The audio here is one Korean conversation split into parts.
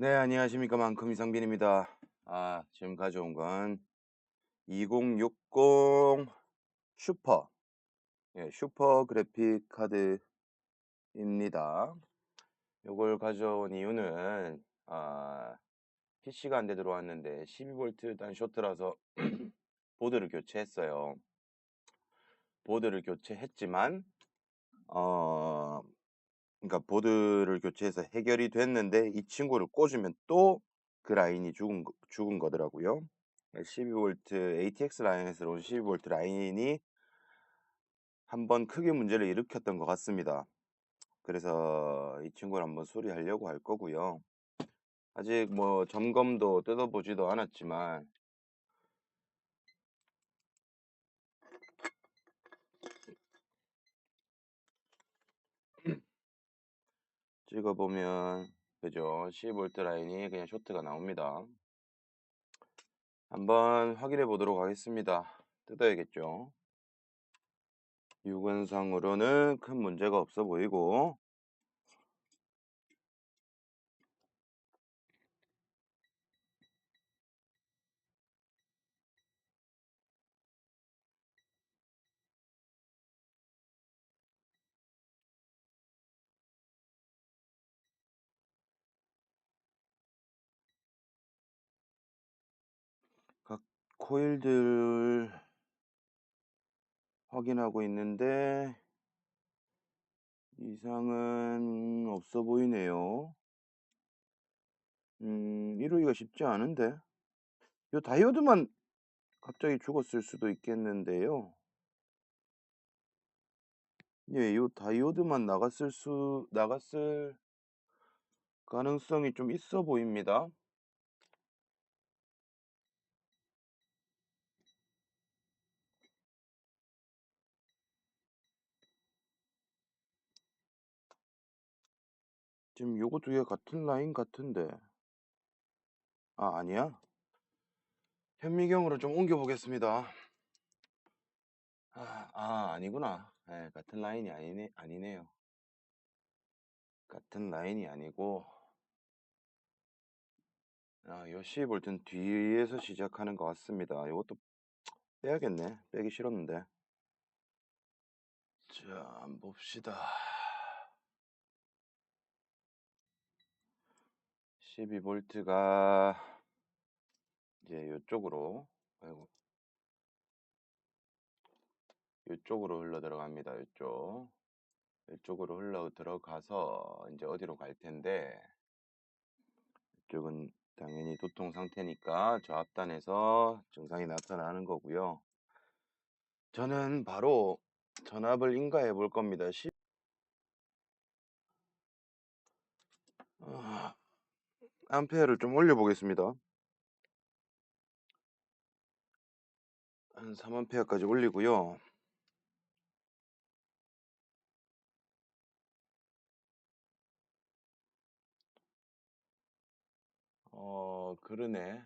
네, 안녕하십니까. 만큼 이상빈입니다. 아, 지금 가져온 건 2060 슈퍼, 예, 슈퍼 그래픽 카드입니다. 이걸 가져온 이유는, 아, PC가 안 돼 들어왔는데 12V 단 쇼트라서 보드를 교체했어요. 보드를 교체했지만, 어, 그러니까 보드를 교체해서 해결이 됐는데 이 친구를 꽂으면 또 그 라인이 죽은, 거- 죽은 거더라고요. 12V ATX 라인에서 온 12V 라인이 한번 크게 문제를 일으켰던 것 같습니다. 그래서 이 친구를 한번 수리하려고 할 거고요. 아직 뭐 점검도 뜯어보지도 않았지만 찍어보면 그죠 12V 라인이 그냥 쇼트가 나옵니다. 한번 확인해 보도록 하겠습니다. 뜯어야겠죠. 육안상으로는 큰 문제가 없어 보이고 코일들 확인하고 있는데 이상은 없어 보이네요. 음, 이루기가 쉽지 않은데. 요 다이오드만 갑자기 죽었을 수도 있겠는데요. 예, 요 다이오드만 나갔을 수, 나갔을 가능성이 좀 있어 보입니다. 지금 요거 두 개 같은 라인 같은데. 아, 아니야? 현미경으로 좀 옮겨 보겠습니다. 아, 아 아니구나. 예, 같은 라인이 아니네, 아니네요. 같은 라인이 아니고, 아, 요 12V는 뒤에서 시작하는 것 같습니다. 이것도 빼야겠네. 빼기 싫었는데. 자, 봅시다. 12V가 이제 이쪽으로, 아이고, 이쪽으로 흘러 들어갑니다. 이쪽. 이쪽으로 흘러 들어가서 이제 어디로 갈 텐데, 이쪽은 당연히 도통 상태니까 저 앞단에서 증상이 나타나는 거고요. 저는 바로 전압을 인가해 볼 겁니다. 10... 어, 암페어를 좀 올려 보겠습니다. 한 3암페어까지 올리고요. 어, 그러네.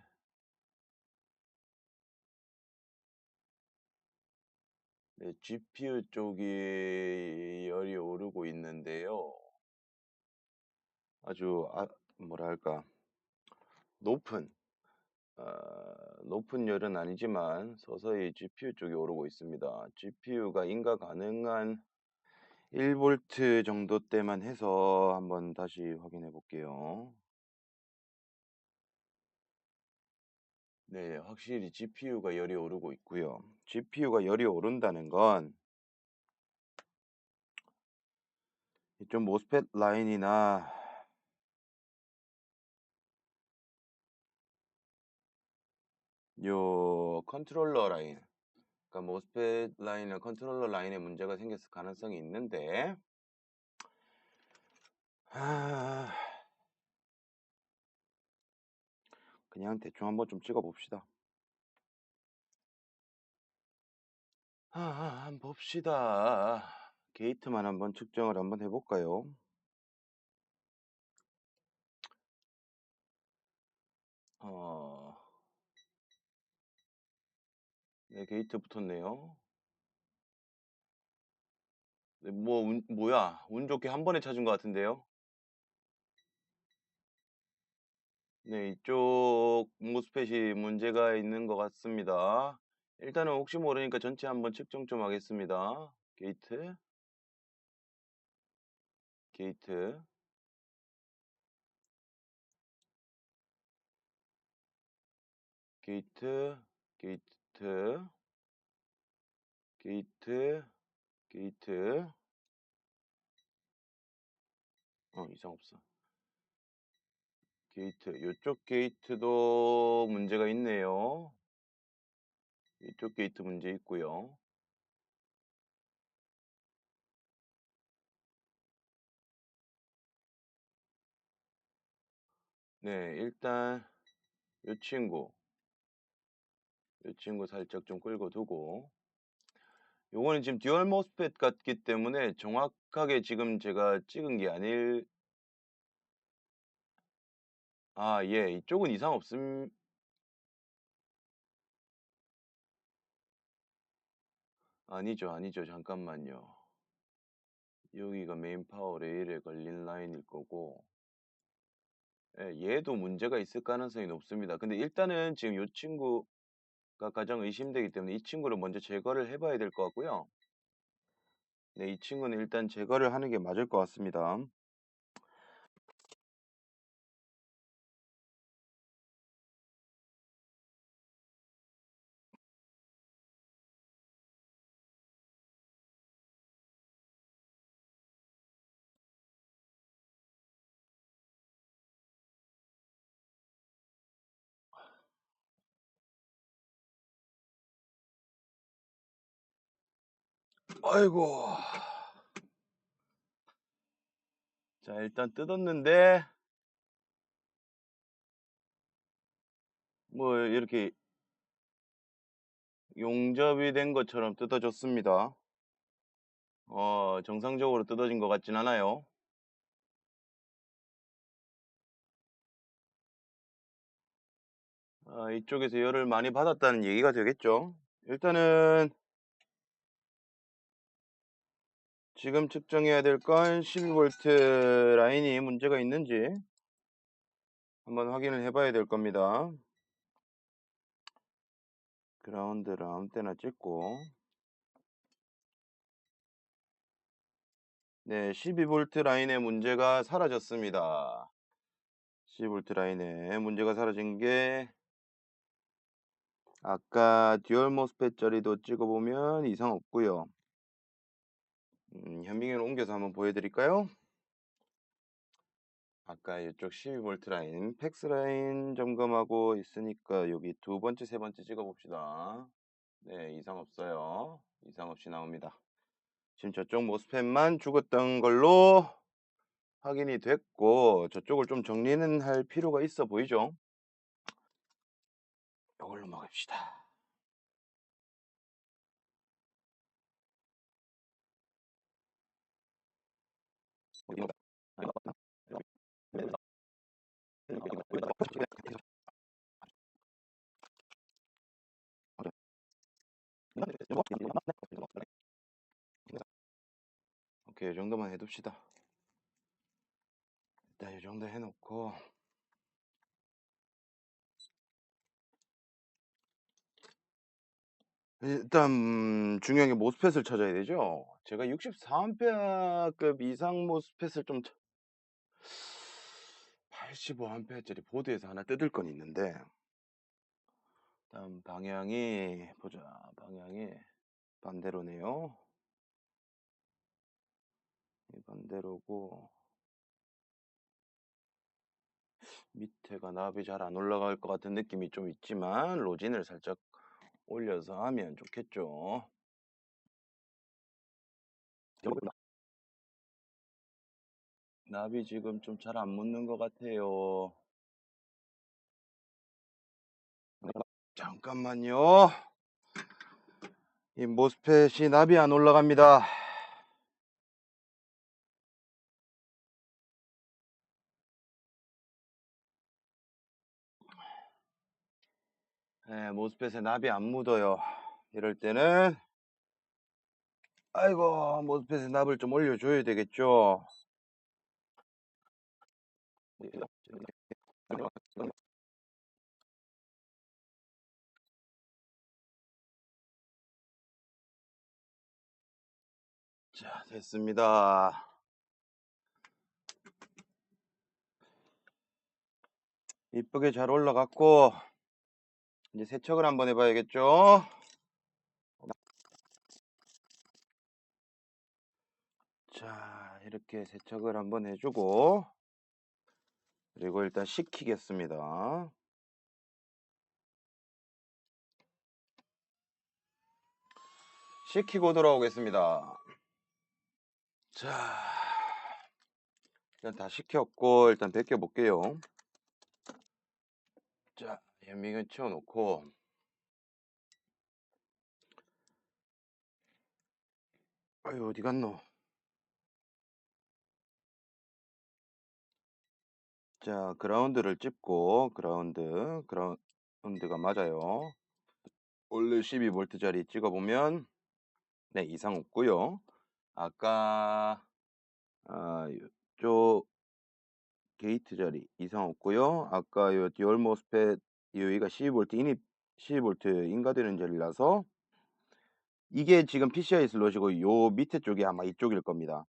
네, GPU 쪽이 열이 오르고 있는데요. 아주, 아, 뭐랄까, 높은, 어, 높은 열은 아니지만 서서히 GPU 쪽이 오르고 있습니다. GPU가 인가 가능한 1V 정도 때만 해서 한번 다시 확인해 볼게요. 네, 확실히 GPU가 열이 오르고 있고요. GPU가 열이 오른다는 건 이쪽 모스펫 라인이나 요 컨트롤러 라인, 그러니까 모스펫 라인이나 컨트롤러 라인에 문제가 생겼을 가능성이 있는데 아... 그냥 대충 한번 좀 찍어 봅시다. 아, 한번 봅시다. 게이트만 한번 측정을 한번 해볼까요? 어, 네, 게이트 붙었네요. 네, 뭐, 운, 뭐야. 운 좋게 한 번에 찾은 것 같은데요? 네, 이쪽 모스펫이 문제가 있는 것 같습니다. 일단은 혹시 모르니까 전체 한번 측정 좀 하겠습니다. 게이트, 게이트, 게이트, 게이트, 게이트, 게이트. 어, 이상 없어. 게이트, 이쪽 게이트도 문제가 있네요. 이쪽 게이트 문제 있고요. 네, 일단 이 친구, 이 친구 살짝 좀 끌고 두고 요거는 지금 듀얼 모스펫 같기 때문에 정확하게 지금 제가 찍은 게 아닐 아, 예, 이쪽은 이상 없음 아니죠, 아니죠. 잠깐만요. 여기가 메인 파워 레일에 걸린 라인일 거고 예, 얘도 문제가 있을 가능성이 높습니다. 근데 일단은 지금 이 친구 가 가장 의심되기 때문에 이 친구를 먼저 제거를 해봐야 될 것 같고요. 네, 이 친구는 일단 제거를 하는 게 맞을 것 같습니다. 아이고. 자, 일단 뜯었는데 뭐 이렇게 용접이 된 것처럼 뜯어졌습니다. 어, 정상적으로 뜯어진 것 같진 않아요. 아, 이쪽에서 열을 많이 받았다는 얘기가 되겠죠. 일단은 지금 측정해야 될 건 12V 라인이 문제가 있는지 한번 확인을 해봐야 될 겁니다. 그라운드를 아무 때나 찍고 네, 12V 라인의 문제가 사라졌습니다. 12V 라인에 문제가 사라진 게 아까 듀얼 모스펫 자리도 찍어보면 이상 없고요. 음, 현미경을 옮겨서 한번 보여드릴까요? 아까 이쪽 12V 라인, 팩스 라인 점검하고 있으니까 여기 두 번째, 세 번째 찍어봅시다. 네, 이상 없어요. 이상 없이 나옵니다. 지금 저쪽 모스펫만 죽었던 걸로 확인이 됐고 저쪽을 좀 정리는 할 필요가 있어 보이죠? 이걸로 막읍시다. 오케이, 이 정도만 해둡시다. 일단 이 정도 해놓고 일단 음, 중요한 게 모스펫을 찾아야 되죠. 제가 64A급 이상 모스펫을 좀 85A짜리 보드에서 하나 뜯을 건 있는데 다음 방향이 보자 방향이 반대로네요. 반대로고 밑에가 나비 잘 안 올라갈 것 같은 느낌이 좀 있지만 로진을 살짝 올려서 하면 좋겠죠. 나비 지금 좀 잘 안 묻는 것 같아요. 잠깐만요. 이 모스펫이 나비 안 올라갑니다. 네, 모스펫에 나비 안 묻어요. 이럴 때는 아이고, 모스펫의 납을 좀 올려줘야 되겠죠. 자, 됐습니다. 이쁘게 잘 올라갔고, 이제 세척을 한번 해봐야겠죠. 이렇게 세척을 한번 해주고, 그리고 일단 식히겠습니다. 식히고 돌아오겠습니다. 자, 일단 다 식혔고, 일단 벗겨 볼게요. 자, 현미경 치워놓고, 아유, 어디 갔노? 자, 그라운드를 찝고, 그라운드, 그라운드가 맞아요. 원래 12V짜리 찍어보면, 네, 이상 없고요. 아까, 아, 요 게이트 자리 이상 없고요. 아까 요 듀얼 모스펫 여기가 12V 인입 12V 인가되는 자리라서 이게 지금 PCI 슬롯이고 요 밑에 쪽이 아마 이쪽일 겁니다.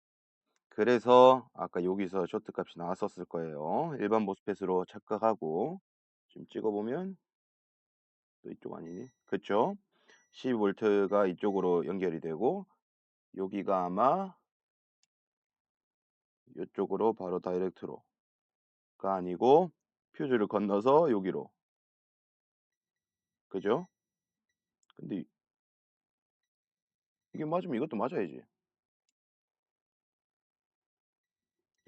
그래서 아까 여기서 쇼트 값이 나왔었을 거예요. 일반 모스펫으로 착각하고 지금 찍어보면 또 이쪽 아니니? 그쵸? 12V가 이쪽으로 연결이 되고 여기가 아마 이쪽으로 바로 다이렉트로 가 아니고 퓨즈를 건너서 여기로 그죠? 근데 이게 맞으면 이것도 맞아야지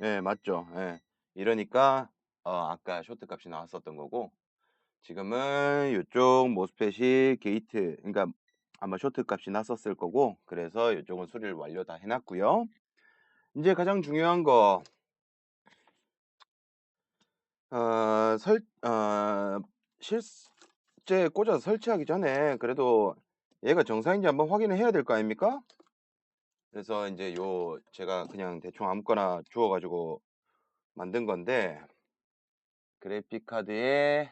예 맞죠. 예. 이러니까 어 아까 쇼트 값이 나왔었던 거고 지금은 이쪽 모스펫이 게이트 그러니까 아마 쇼트 값이 났었을 거고 그래서 이쪽은 수리를 완료 다 해놨고요. 이제 가장 중요한 거. 어, 설, 어, 실제 꽂아서 설치하기 전에 그래도 얘가 정상인지 한번 확인을 해야 될 거 아닙니까? 그래서 이제 요 제가 그냥 대충 아무거나 주워 가지고 만든 건데 그래픽 카드에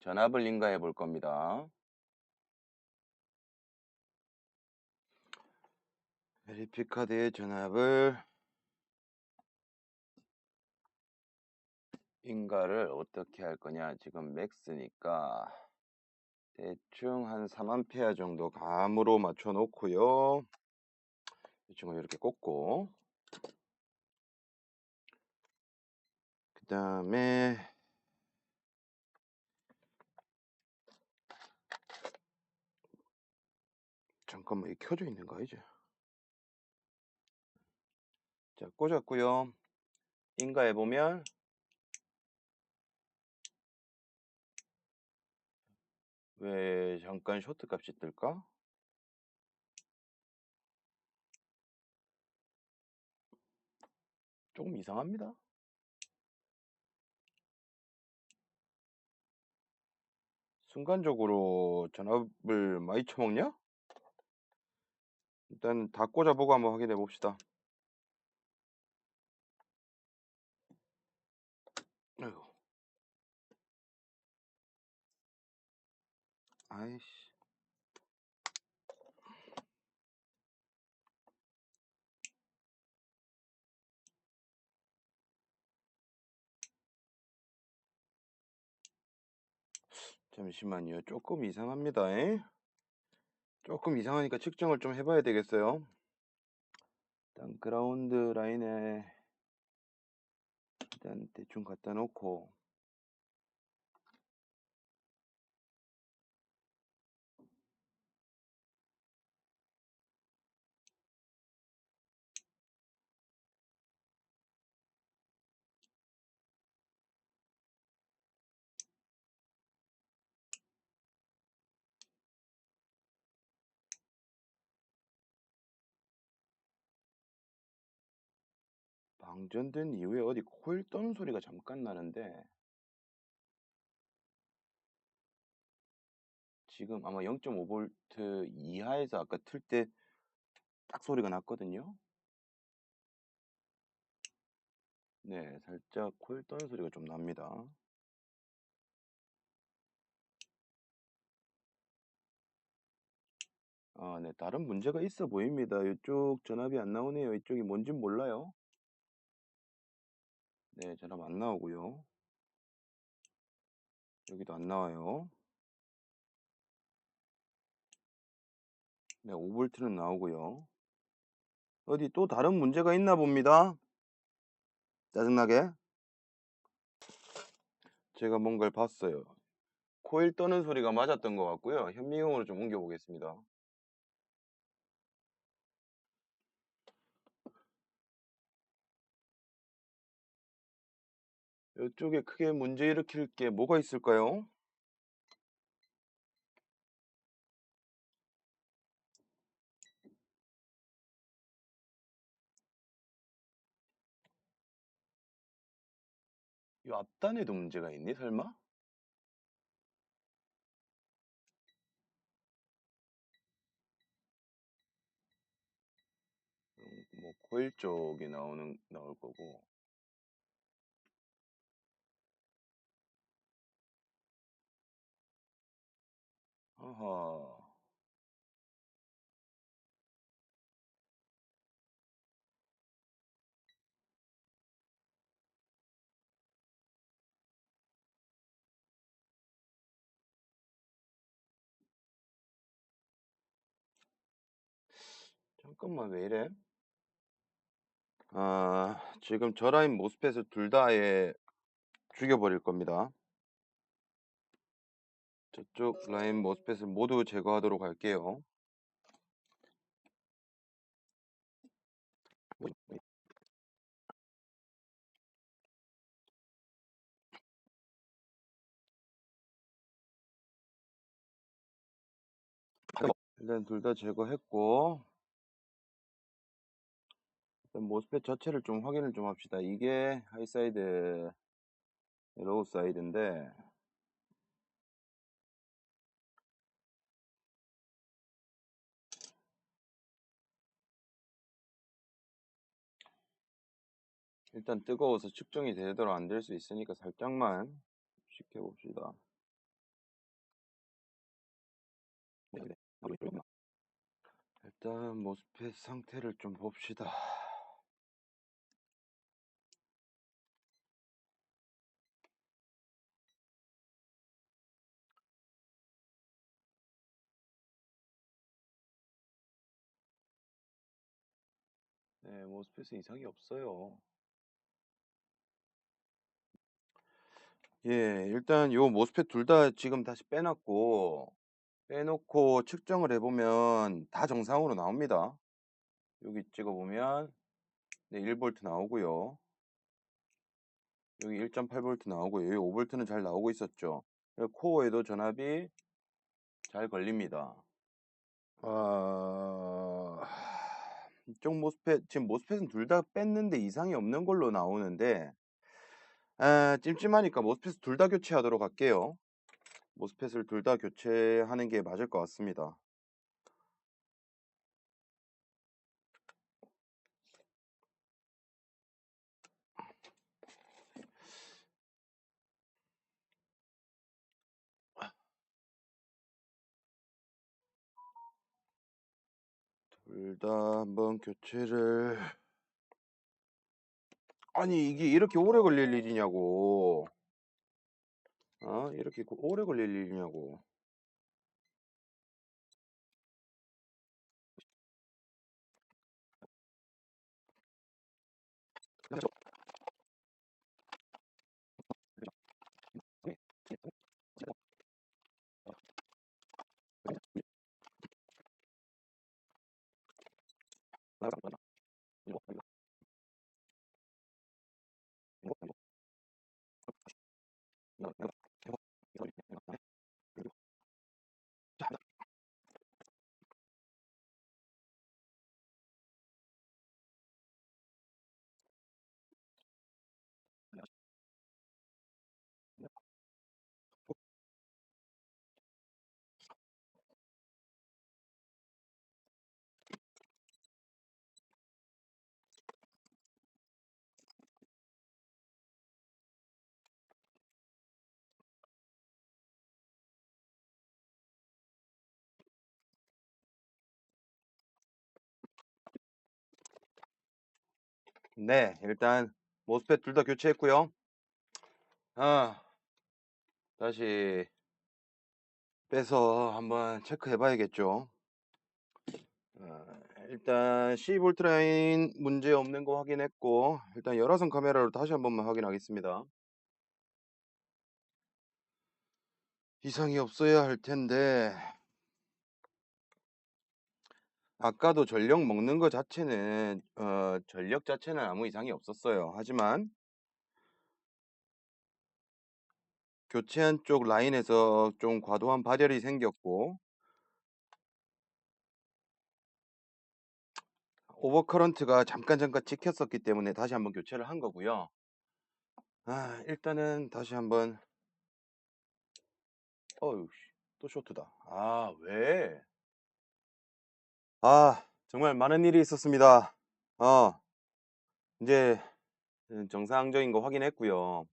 전압을 인가해 볼 겁니다. 그래픽 카드의 전압을 인가를 어떻게 할 거냐 지금 맥스니까 대충 한 3A 정도 감으로 맞춰 놓고요 이 친구 이렇게 꽂고 그 다음에 잠깐만 이 켜져 있는 거 아니지 자 꽂았고요 인가해 보면 왜 잠깐 쇼트 값이 뜰까? 조금 이상합니다. 순간적으로 전압을 많이 쳐먹냐? 일단 다 꽂아보고 한번 확인해 봅시다. 아이고. 아이씨. 잠시만요. 조금 이상합니다. 에? 조금 이상하니까 측정을 좀 해봐야 되겠어요. 일단 그라운드 라인에 일단 대충 갖다 놓고 방전된 이후에 어디 코일 떠는 소리가 잠깐 나는데 지금 아마 0.5V 이하에서 아까 틀 때 딱 소리가 났거든요. 네, 살짝 코일 떠는 소리가 좀 납니다. 아, 네, 다른 문제가 있어 보입니다. 이쪽 전압이 안 나오네요. 이쪽이 뭔진 몰라요. 네, 전압 안 나오고요. 여기도 안 나와요. 네, 5V는 나오고요. 어디 또 다른 문제가 있나 봅니다. 짜증나게. 제가 뭔가를 봤어요. 코일 떠는 소리가 맞았던 것 같고요. 현미경으로 좀 옮겨보겠습니다. 이쪽에 크게 문제 일으킬 게 뭐가 있을까요? 이 앞단에도 문제가 있니, 설마? 음, 뭐 코일 쪽이 나오는 나올 거고. 아하. 잠깐만 왜 이래? 아, 지금 저 라인 모스펫을 둘다 아예 죽여버릴 겁니다. 저쪽 라인 모스펫을 모두 제거하도록 할게요. 일단 둘 다 제거했고 일단 모스펫 자체를 좀 확인을 좀 합시다. 이게 하이사이드 로우 사이드인데 일단 뜨거워서 측정이 제대로 안될 수 있으니까 살짝만 시켜봅시다. 일단 모스펫 상태를 좀 봅시다. 네, 모스펫에 이상이 없어요. 예, 일단 요 모스펫 둘 다 지금 다시 빼놨고 빼놓고 측정을 해 보면 다 정상으로 나옵니다. 여기 찍어 보면 네, 1V 나오고요. 여기 1.8V 나오고요. 여기 5V는 잘 나오고 있었죠. 코어에도 전압이 잘 걸립니다. 아... 이쪽 모스펫, 지금 모스펫은 둘 다 뺐는데 이상이 없는 걸로 나오는데 아, 찜찜하니까 모스펫 둘다 교체하도록 할게요. 모스펫을 둘 다 교체하는 게 맞을 것 같습니다. 둘 다 한번 교체를 아니 이게 이렇게 오래 걸릴 일이냐고. 어? 이렇게 그 오래 걸릴 일이냐고. 그렇죠. 네, 일단 모스펫 둘 다 교체했고요. 아, 다시 빼서 한번 체크해 봐야겠죠. 어, 일단 12V 라인 문제 없는 거 확인했고 일단 열화선 카메라로 다시 한 번만 확인하겠습니다. 이상이 없어야 할 텐데 아까도 전력 먹는 거 자체는 어, 전력 자체는 아무 이상이 없었어요. 하지만 교체한 쪽 라인에서 좀 과도한 발열이 생겼고 오버커런트가 잠깐 잠깐 찍혔었기 때문에 다시 한번 교체를 한 거고요. 아, 일단은 다시 한번 어휴, 씨, 또 쇼트다. 아, 왜? 아, 정말 많은 일이 있었습니다. 어, 이제 음, 정상적인 거 확인했고요.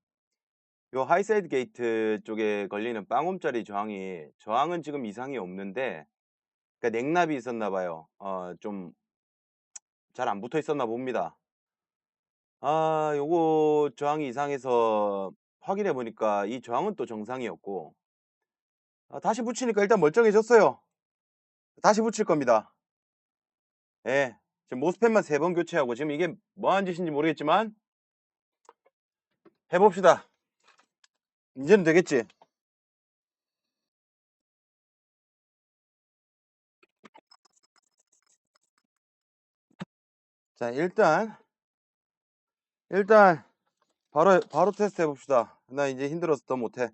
요 하이사이드 게이트 쪽에 걸리는 빵옴짜리 저항이 저항은 지금 이상이 없는데 그러니까 냉납이 있었나 봐요. 어, 좀 잘 안 붙어 있었나 봅니다. 아, 요거 저항이 이상해서 확인해 보니까 이 저항은 또 정상이었고 아, 다시 붙이니까 일단 멀쩡해졌어요. 다시 붙일 겁니다. 예. 지금 모스펫만 세 번 교체하고 지금 이게 뭐하는 짓인지 모르겠지만 해봅시다. 이제는 되겠지? 자, 일단 일단 바로 바로 테스트 해봅시다. 나 이제 힘들어서 더 못해.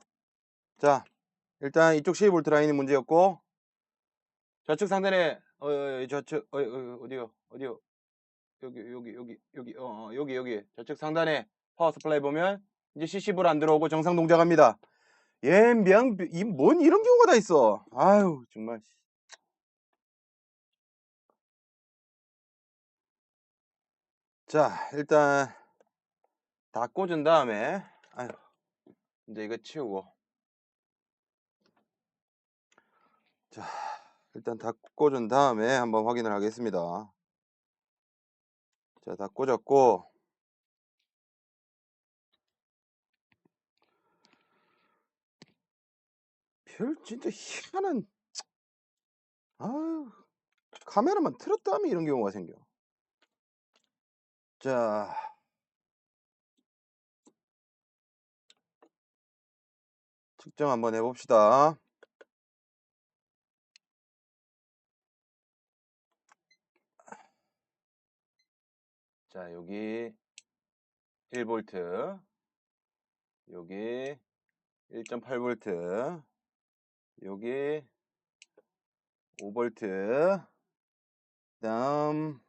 자, 일단 이쪽 12V 라인이 문제였고 좌측 상단에 어, 어, 좌측 어, 어, 어디요? 어디요? 여기 여기 여기 여기 어, 어 여기 여기 좌측 상단에 파워 서플라이 보면 이제 CC불 안 들어오고 정상 동작합니다. 얘명 이 뭔 이런 경우가 다 있어. 아유 정말. 자 일단 다 꽂은 다음에 아유 이제 이거 치우고 자 일단 다 꽂은 다음에 한번 확인을 하겠습니다. 자, 다 꽂았고 별 진짜 희한한 아유 카메라만 틀었다 하면 이런 경우가 생겨. 자 측정 한번 해봅시다. 자, 여기 1V, 여기 1.8V, 여기 5V, 다음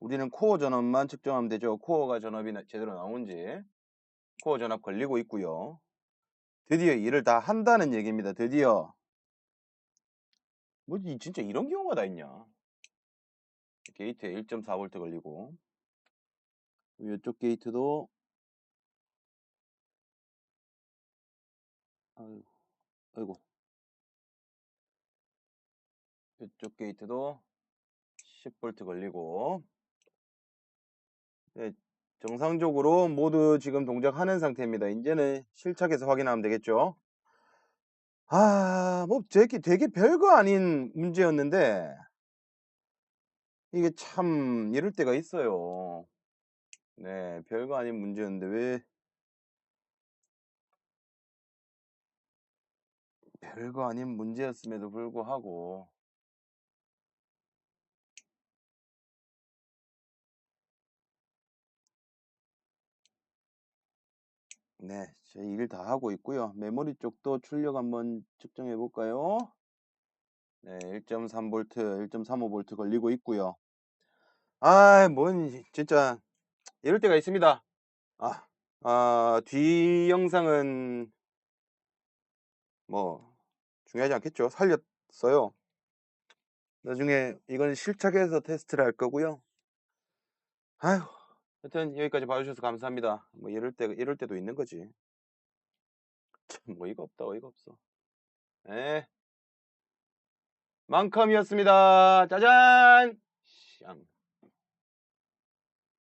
우리는 코어 전압만 측정하면 되죠. 코어가 전압이 나- 제대로 나온지 코어 전압 걸리고 있고요. 드디어 일을 다 한다는 얘기입니다. 드디어 뭐지 진짜 이런 경우가 다 있냐? 게이트에 1.4V 걸리고 이쪽 게이트도 아이고, 아이고 이쪽 게이트도 10V 걸리고 네, 정상적으로 모두 지금 동작하는 상태입니다. 이제는 실착해서 확인하면 되겠죠. 아, 뭐 되게, 되게 별거 아닌 문제였는데 이게 참 이럴 때가 있어요. 네, 별거 아닌 문제였는데 왜 별거 아닌 문제였음에도 불구하고 네, 제일다 하고 있고요. 메모리 쪽도 출력 한번 측정해 볼까요? 네, 1.3V, 1.35V 걸리고 있고요. 아, 뭔 진짜 이럴 때가 있습니다. 아, 아, 뒤 영상은 뭐 중요하지 않겠죠. 살렸어요. 나중에 이건 실착해서 테스트를 할 거고요. 아휴, 하여튼 여기까지 봐주셔서 감사합니다. 뭐 이럴 때 이럴 때도 있는 거지. 참 어이가 없다, 어이가 없어. 예. 만큼이었습니다. 짜잔! 샹.